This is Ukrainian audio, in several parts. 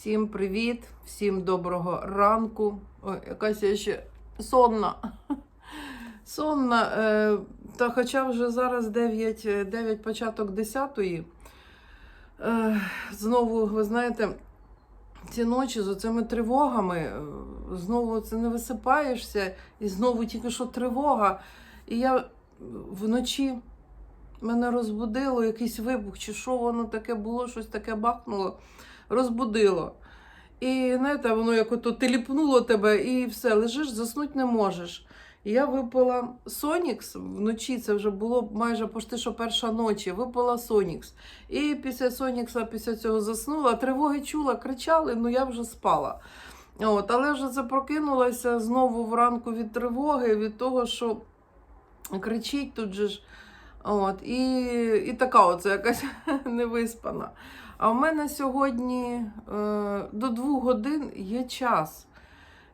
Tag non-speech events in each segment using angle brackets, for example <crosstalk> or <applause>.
Всім привіт, всім доброго ранку. Ой, якась я ще сонна. <laughs> Сонна. Е, та хоча вже зараз 9, е, 9 початок 10 е, знову, ви знаєте, ці ночі з оцими тривогами, е, знову це не висипаєшся, і знову тільки що тривога. І я вночі мене розбудило якийсь вибух, чи що воно таке було, щось таке бахнуло, розбудило. І знаєте, воно як ото теліпнуло тебе, і все, лежиш, заснути не можеш. І я випила Сонікс вночі, це вже було майже почти що перша ночі. Випила Сонікс. І після Сонікса, після цього заснула. Тривоги чула, кричали, ну я вже спала. От, але вже це прокинулася знову вранку від тривоги, від того, що кричить тут же ж. От, і, і така оце якась <laughs> невиспана. А в мене сьогодні е, до двох годин є час.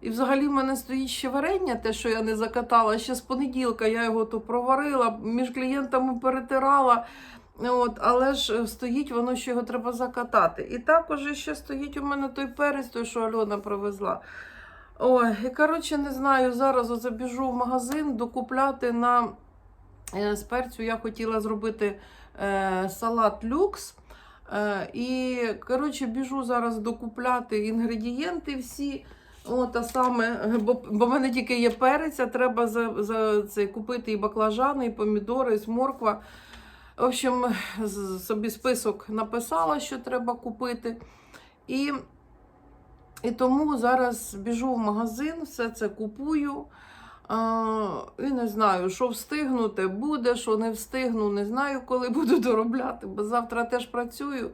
І взагалі в мене стоїть ще варення, те, що я не закатала. Ще з понеділка я його то проварила, між клієнтами перетирала. От, але ж е, стоїть воно, що його треба закатати. І також ще стоїть у мене той перець, той, що Альона привезла. Ой, і коротше, не знаю, зараз оце біжу в магазин докупляти на е, з перцю. Я хотіла зробити е, салат люкс. Е, і, коротше, біжу зараз докупляти інгредієнти всі. От, а саме, бо, бо в мене тільки є перець, а треба за, за це купити і баклажани, і помідори, і морква. В общем, собі список написала, що треба купити. І, і тому зараз біжу в магазин, все це купую. І не знаю, що встигнути буде, що не встигну, не знаю, коли буду <laughs> доробляти, бо завтра теж працюю.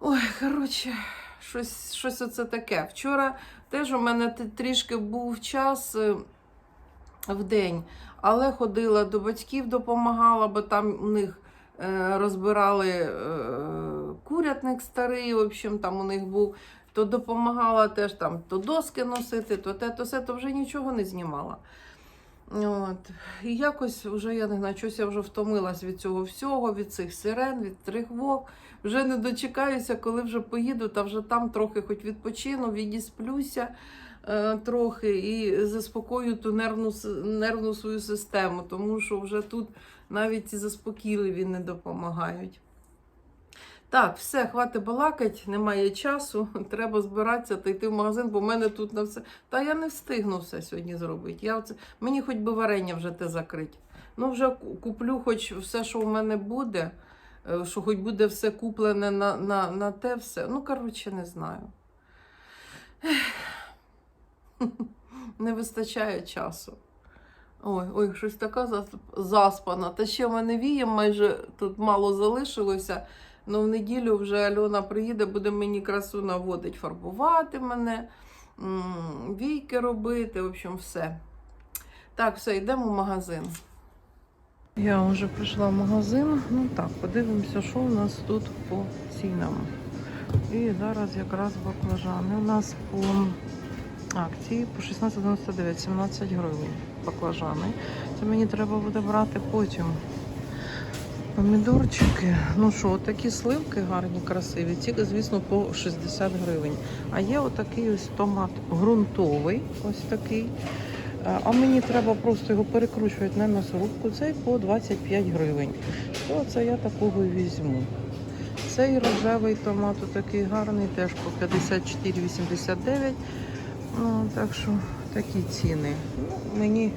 Ой, коротше, щось, щось оце таке. Вчора теж у мене трішки був час е, в день, але ходила до батьків, допомагала, бо там у них е, розбирали е, курятник старий, в общем, там у них був. То допомагала теж там то доски носити, то те, то все, то вже нічого не знімала. От. І якось вже я не знаю, щось я вже втомилась від цього всього, від цих сирен, від тривог. Вже не дочекаюся, коли вже поїду, та вже там трохи хоч відпочину, відісплюся е, трохи і заспокою ту нервну, нервну свою систему, тому що вже тут навіть ці заспокійливі не допомагають. Так, все, хватить балакать, немає часу. <laughs> Треба збиратися та йти в магазин, бо в мене тут на все. Та я не встигну все сьогодні зробити. Я оце... Мені хоч би варення вже те закрити. Ну, вже куплю хоч все, що в мене буде, е, що хоч буде все куплене на, на, на те все. Ну, коротше, не знаю. <laughs> Не вистачає часу. Ой, ой, щось така зас- заспана. Та ще в мене віє майже тут мало залишилося. Ну, в неділю вже Альона приїде, буде мені красу наводить, фарбувати мене, війки робити, в общем, все. Так, все, йдемо в магазин. Я вже прийшла в магазин. Ну так, подивимося, що у нас тут по цінам. І зараз якраз баклажани. У нас по акції по 16,99, 17 гривень баклажани. Це мені треба буде брати потім. Помідорчики. Ну що, такі сливки гарні, красиві. Ці, звісно, по 60 гривень. А є отакий ось томат ґрунтовий, ось такий. А мені треба просто його перекручувати на м'ясорубку. Цей по 25 гривень. То це я такого і візьму. Цей рожевий томат такий гарний, теж по 54,89. Ну, так що такі ціни. Ну, мені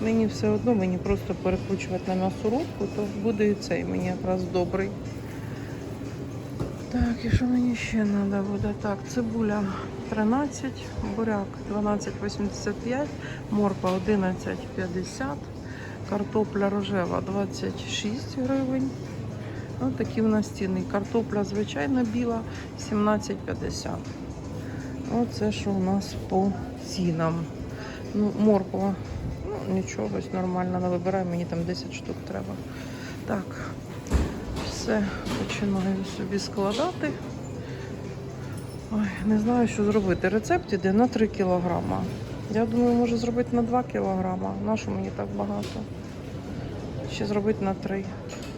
Мені все одно, мені просто перекручувати на м'ясорубку, то буде і цей мені якраз добрий. Так, і що мені ще треба буде? Так, цибуля 13, буряк 12,85, морква 11,50, картопля рожева 26 гривень. Ось такі в нас ціни. Картопля звичайно біла 17,50. Оце що у нас по цінам. Ну, морква Ну, нічого, ось нормально не вибираю, мені там 10 штук треба. Так, все, починаю собі складати. Ой, не знаю, що зробити. Рецепт іде на 3 кілограма. Я думаю, можу зробити на 2 кілограма. На що мені так багато? Ще зробити на 3.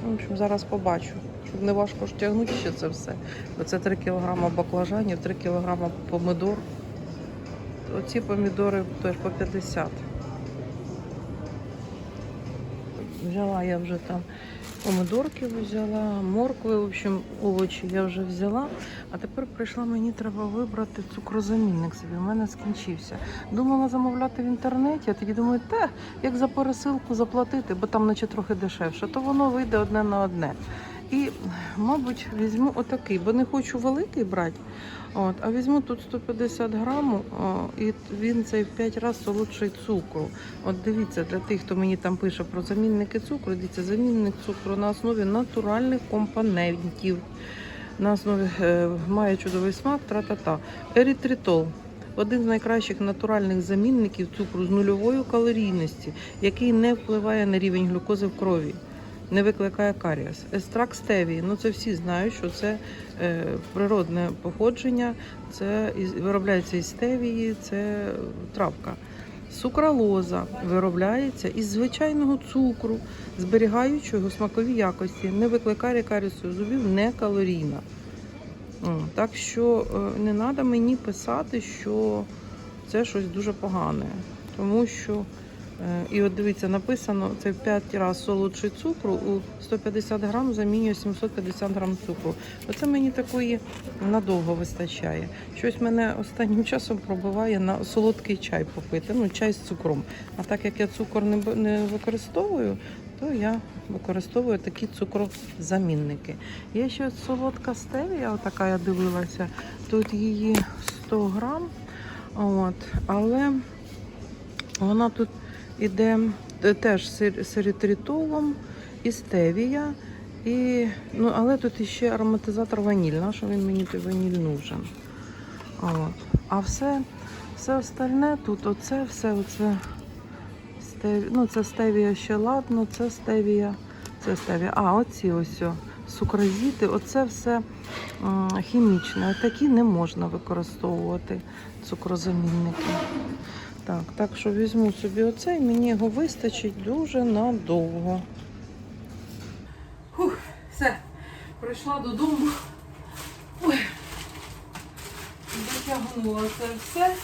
Ну, В общем, зараз побачу, щоб не важко ж тягнути ще це все. Оце 3 кг баклажанів, 3 кг помидор. Оці помідори теж по 50. Взяла я вже там помидорки взяла, моркви, в общем, овочі я вже взяла. А тепер прийшла, мені треба вибрати цукрозамінник собі. У мене скінчився. Думала замовляти в інтернеті, а тоді думаю, та як за пересилку заплатити, бо там наче трохи дешевше, то воно вийде одне на одне. І, мабуть, візьму отакий, бо не хочу великий брати. От, а візьму тут 150 грамів, і він цей в 5 разів солодший цукру. От дивіться, для тих, хто мені там пише про замінники цукру, дивіться, замінник цукру на основі натуральних компонентів. На основі е, має чудовий смак, тра-та-та. Ерітритол. Один з найкращих натуральних замінників цукру з нульовою калорійності, який не впливає на рівень глюкози в крові, не викликає каріас. Естракт стевії. Ну це всі знають, що це е, природне походження, це виробляється із стевії, це травка. Сукралоза виробляється із звичайного цукру, зберігаючи його смакові якості, не викликає карісу зубів, не калорійна. Так що е, не треба мені писати, що це щось дуже погане. Тому що, і от дивіться, написано, це в 5 разів солодший цукру, у 150 грам замінює 750 грам цукру. Оце мені такої надовго вистачає. Щось мене останнім <laughs> часом пробиває на солодкий чай попити, ну чай з цукром. А так як я цукор не, використовую, то я використовую такі цукрозамінники. Є ще солодка стевія, отака я дивилася. Тут її 100 грам. От, але вона тут іде е, теж з сер- і стевія. І, ну, але тут іще ароматизатор ваніль. На що він мені той ваніль нужен? От. А все, все остальне тут, оце, все, оце стеві... ну, це стевія ще ладно, це стевія, це стевія. А, оці ось сукразіти, оце все хімічне. Такі не можна використовувати цукрозамінники. Так, так що візьму собі оцей, мені його вистачить дуже надовго. Фух, все, прийшла додому. Ой, дотягнула це все.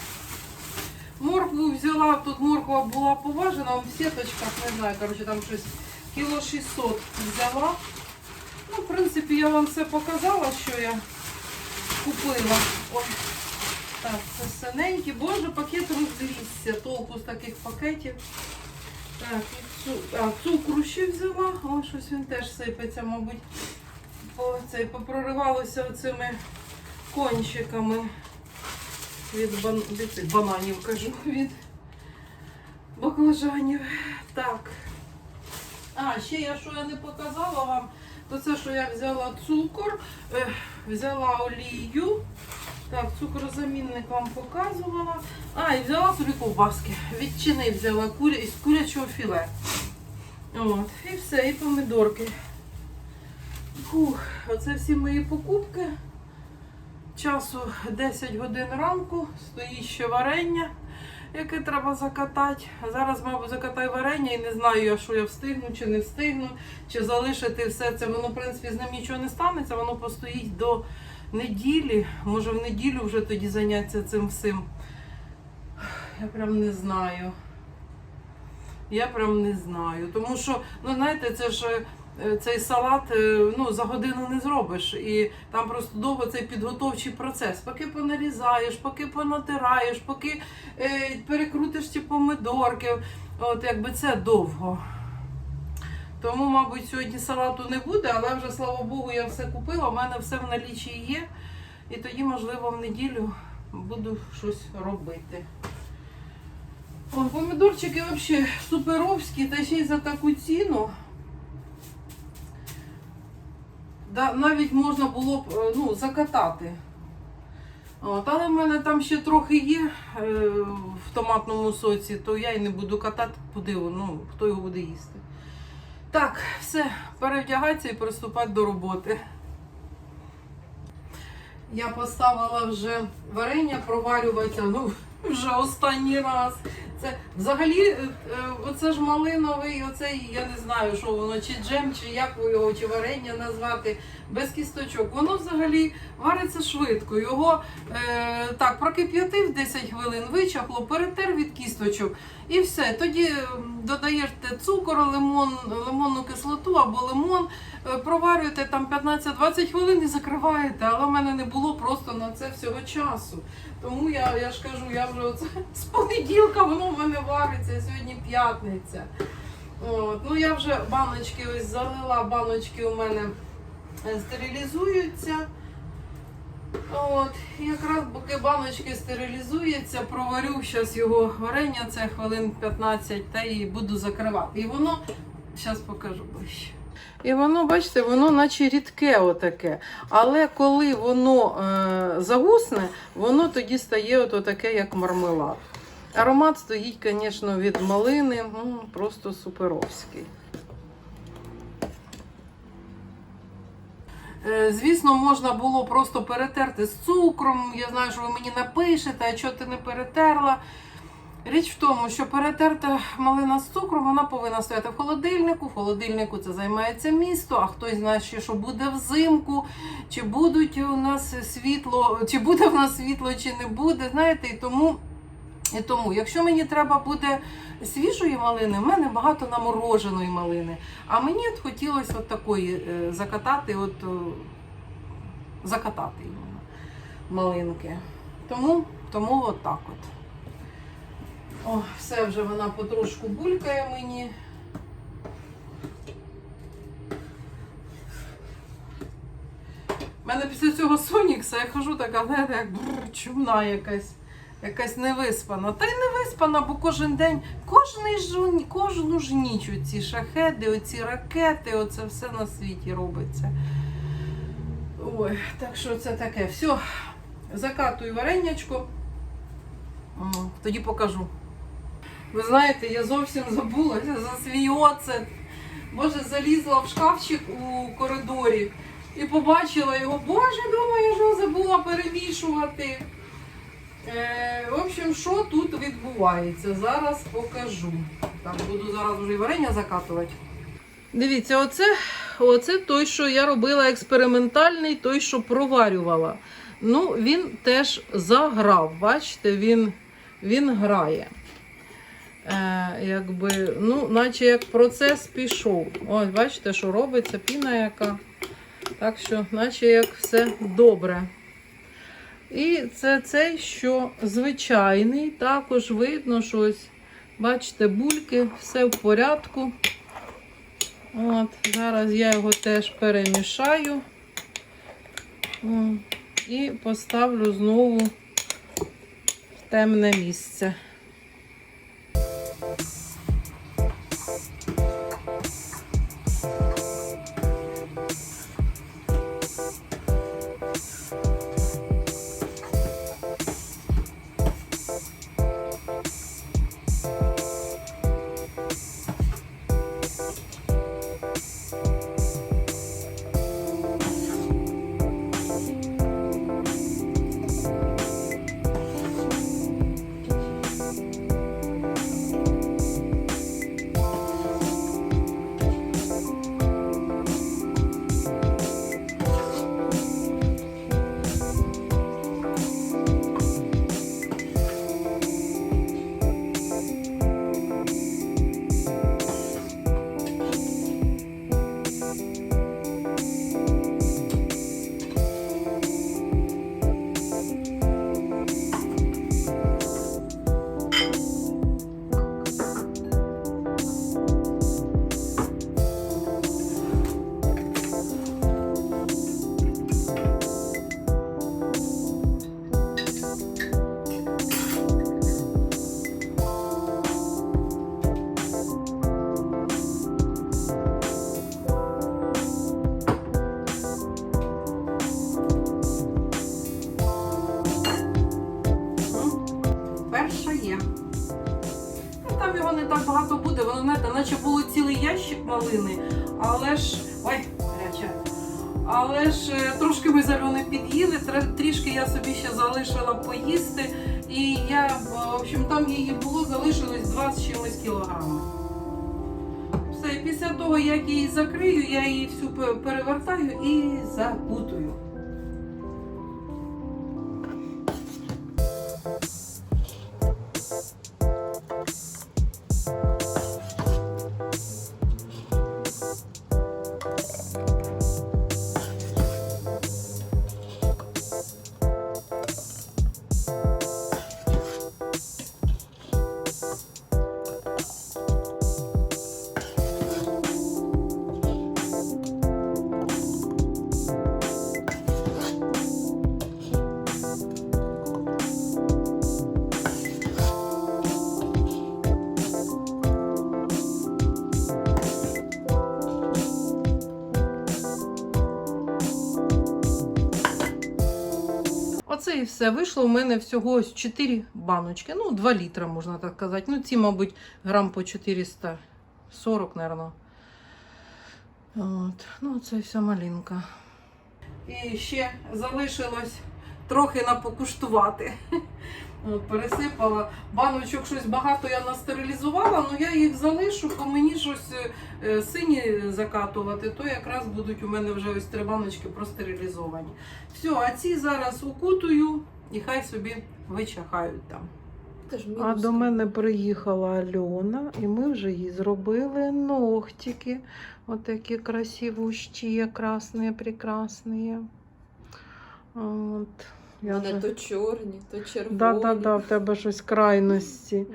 Моркву взяла, тут морква була поважена, в сіточках, не знаю, коротше, там щось кіло 600 взяла. Ну, в принципі, я вам все показала, що я купила. Ой. Так, це синенькі. Боже, пакет розвівся. Толку з таких пакетів. Так, і цукру ще взяла. О, щось він теж сипеться, мабуть. По, цей, попроривалося оцими кончиками від, бан... від цих бананів, кажу, <laughs> від баклажанів. Так. А, ще я що я не показала вам, то це, що я взяла цукор, е, взяла олію. Так, цукрозамінник вам показувала. А, і взяла собі ковбаски. Відчини взяла куря, із курячого філе. От, і все, і помидорки. Фух, оце всі мої покупки. Часу 10 годин ранку, стоїть ще варення, яке треба закатати. Зараз, мабуть, закатаю варення і не знаю, що я встигну чи не встигну, чи залишити все це. Воно, в принципі, з ним нічого не станеться, воно постоїть до неділі. Може в неділю вже тоді зайнятися цим всім. Я прям не знаю. Я прям не знаю. Тому що, ну знаєте, це ж е, цей салат е, ну, за годину не зробиш. І там просто довго цей підготовчий процес. Поки понарізаєш, поки понатираєш, поки е, перекрутиш ці помидорки. От якби це довго. Тому, мабуть, сьогодні салату не буде, але вже слава Богу, я все купила. У мене все в налічі є. І тоді, можливо, в неділю буду щось робити. О, помідорчики взагалі суперовські, та ще й за таку ціну. Да, навіть можна було б е, ну, закатати. От, але в мене там ще трохи є е, в томатному соці, то я і не буду катати, куди ну, хто його буде їсти. Так, все, перевдягатися і приступати до роботи. Я поставила вже варення проварюватися, ну, вже останній раз. Це взагалі, е, е, оце ж малиновий, оцей, я не знаю, що воно, чи джем, чи як його, чи варення назвати, без кісточок. Воно взагалі вариться швидко. Його е, так прокип'ятив 10 хвилин, вичахло, перетер від кісточок і все. Тоді м, додаєте цукор, лимон, лимонну кислоту або лимон, е, проварюєте там 15-20 хвилин і закриваєте. Але в мене не було просто на це всього часу. Тому я, я ж кажу, я вже оце з понеділка воно в мене вариться, сьогодні п'ятниця. От. Ну я вже баночки ось залила, баночки у мене е, стерилізуються. От, якраз поки баночки стерилізуються, проварю зараз його варення, це хвилин 15, та і буду закривати. І воно, зараз покажу ближче. І воно, бачите, воно наче рідке отаке. Але коли воно е, загусне, воно тоді стає ото таке, як мармелад. Аромат стоїть, звісно, від малини, просто суперовський. Звісно, можна було просто перетерти з цукром. Я знаю, що ви мені напишете, а що ти не перетерла. Річ в тому, що перетерта малина з цукром, вона повинна стояти в холодильнику. В холодильнику це займається місто, а хтось знає що буде взимку, чи будуть у нас світло, чи буде в нас світло, чи не буде. Знаєте, і тому, і тому, якщо мені треба буде свіжої малини, в мене багато намороженої малини. А мені от хотілося от такої е, закатати, от е, закатати малинки. Тому, тому от так от. О, все вже вона потрошку булькає мені. У мене після цього Сонікса я хожу така, знаєте, як бррр, чумна якась, якась невиспана. Та й не виспана, бо кожен день, кожний ж, кожну ж ніч оці шахеди, оці ракети, оце все на світі робиться. Ой, так що це таке. Все, закатую варенячко. Тоді покажу. Ви знаєте, я зовсім забулася за свій оцет. Боже, залізла в шкафчик у коридорі і побачила його. Боже, думаю, що забула перемішувати. Е, в общем, що тут відбувається? Зараз покажу. Так, буду зараз вже варення закатувати. Дивіться, оце, оце той, що я робила експериментальний, той, що проварювала. Ну, він теж заграв. Бачите, він, він грає. Е, якби, ну, наче як процес пішов. Ось, бачите, що робиться, піна яка. Так що, наче як все добре. І це цей, що звичайний, також видно, що ось, бачите, бульки, все в порядку. От, зараз я його теж перемішаю. І поставлю знову в темне місце. Але ж е, трошки ми зальони під'їли, трішки я собі ще залишила поїсти. І я, в общем, там її було залишилось 2 з чимось кілограми. Все, після того, як її закрию, я її всю перевертаю і запутую. Все. Вийшло у мене всього ось 4 баночки. Ну, 2 літра, можна так сказати. Ну, ці, мабуть, грам по 440, мабуть. От. Ну, це вся малинка. І ще залишилось трохи напокуштувати. От, пересипала. Баночок щось багато я настерилізувала, але я їх залишу, бо мені щось е, е, сині закатувати, то якраз будуть у мене вже ось три баночки простерилізовані. Все, а ці зараз укутую і хай собі вичахають там. А до мене приїхала Альона, і ми вже їй зробили ногтики. Ось такі красивущі, красні, прекрасні. От. Я Вони вже... то чорні, то червоні. Да, да, да, в тебе щось крайності.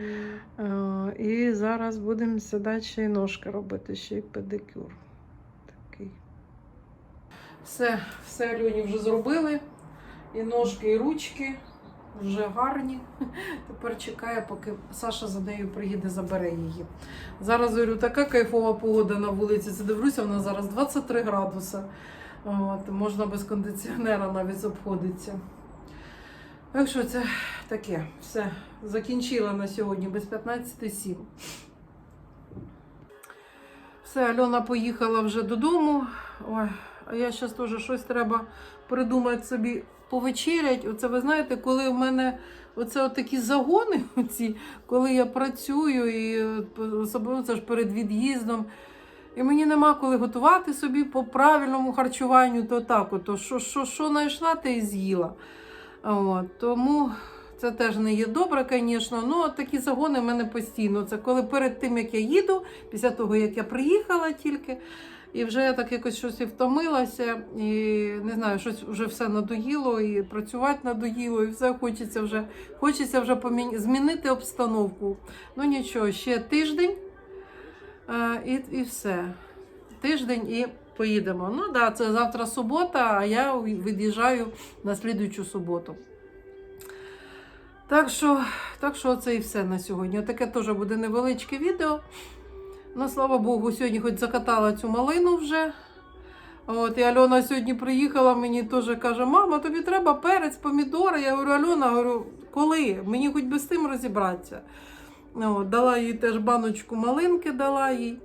М. Е, І зараз будемо сідати ще й ножки робити, ще й педикюр. Такий. Все, все Альоні вже зробили. І ножки, і ручки вже гарні. <laughs> Тепер чекає, поки Саша за нею приїде, забере її. Зараз говорю, така кайфова погода на вулиці. Це дивлюся, вона зараз 23 градуси. От, можна без кондиціонера навіть обходиться. Так що це таке, все, закінчила на сьогодні без 15.07. Все, Альона поїхала вже додому. Ой, а я зараз теж щось треба придумати собі повечерять. Оце ви знаєте, коли в мене оце такі загони, <laughs> оці, коли я працюю, і особливо це ж перед від'їздом. І мені нема коли готувати собі по правильному харчуванню, то так, от, що, що, що знайшла, те і з'їла. От, тому це теж не є добре, звісно. Ну, такі загони в мене постійно. Це коли перед тим, як я їду, після того, як я приїхала тільки, і вже я так якось щось і втомилася, і не знаю, щось вже все надоїло, і працювати надоїло, і все хочеться вже, хочеться вже помі... змінити обстановку. Ну нічого, ще тиждень е, і, і все. Тиждень і поїдемо. Ну да, це завтра субота, а я від'їжджаю на слідуючу суботу. Так що, так що це і все на сьогодні. Таке теж буде невеличке відео. Ну, слава Богу, сьогодні хоч закатала цю малину вже. От, і Альона сьогодні приїхала, мені теж каже, мама, тобі треба перець, помідори. Я говорю, Альона, говорю, коли? Мені хоч би з тим розібратися. От, дала їй теж баночку малинки, дала їй.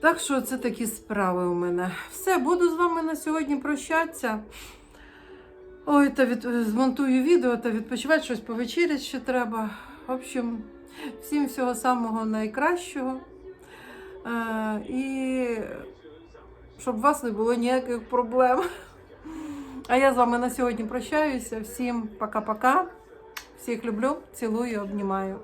Так що це такі справи у мене. Все, буду з вами на сьогодні прощатися. Ой, та від... змонтую відео та відпочивати щось повечеряти ще треба. В общем, всім всього самого найкращого. Е, і щоб у вас не було ніяких проблем. А я з вами на сьогодні прощаюся. Всім пока-пока. Всіх люблю, цілую, обнімаю.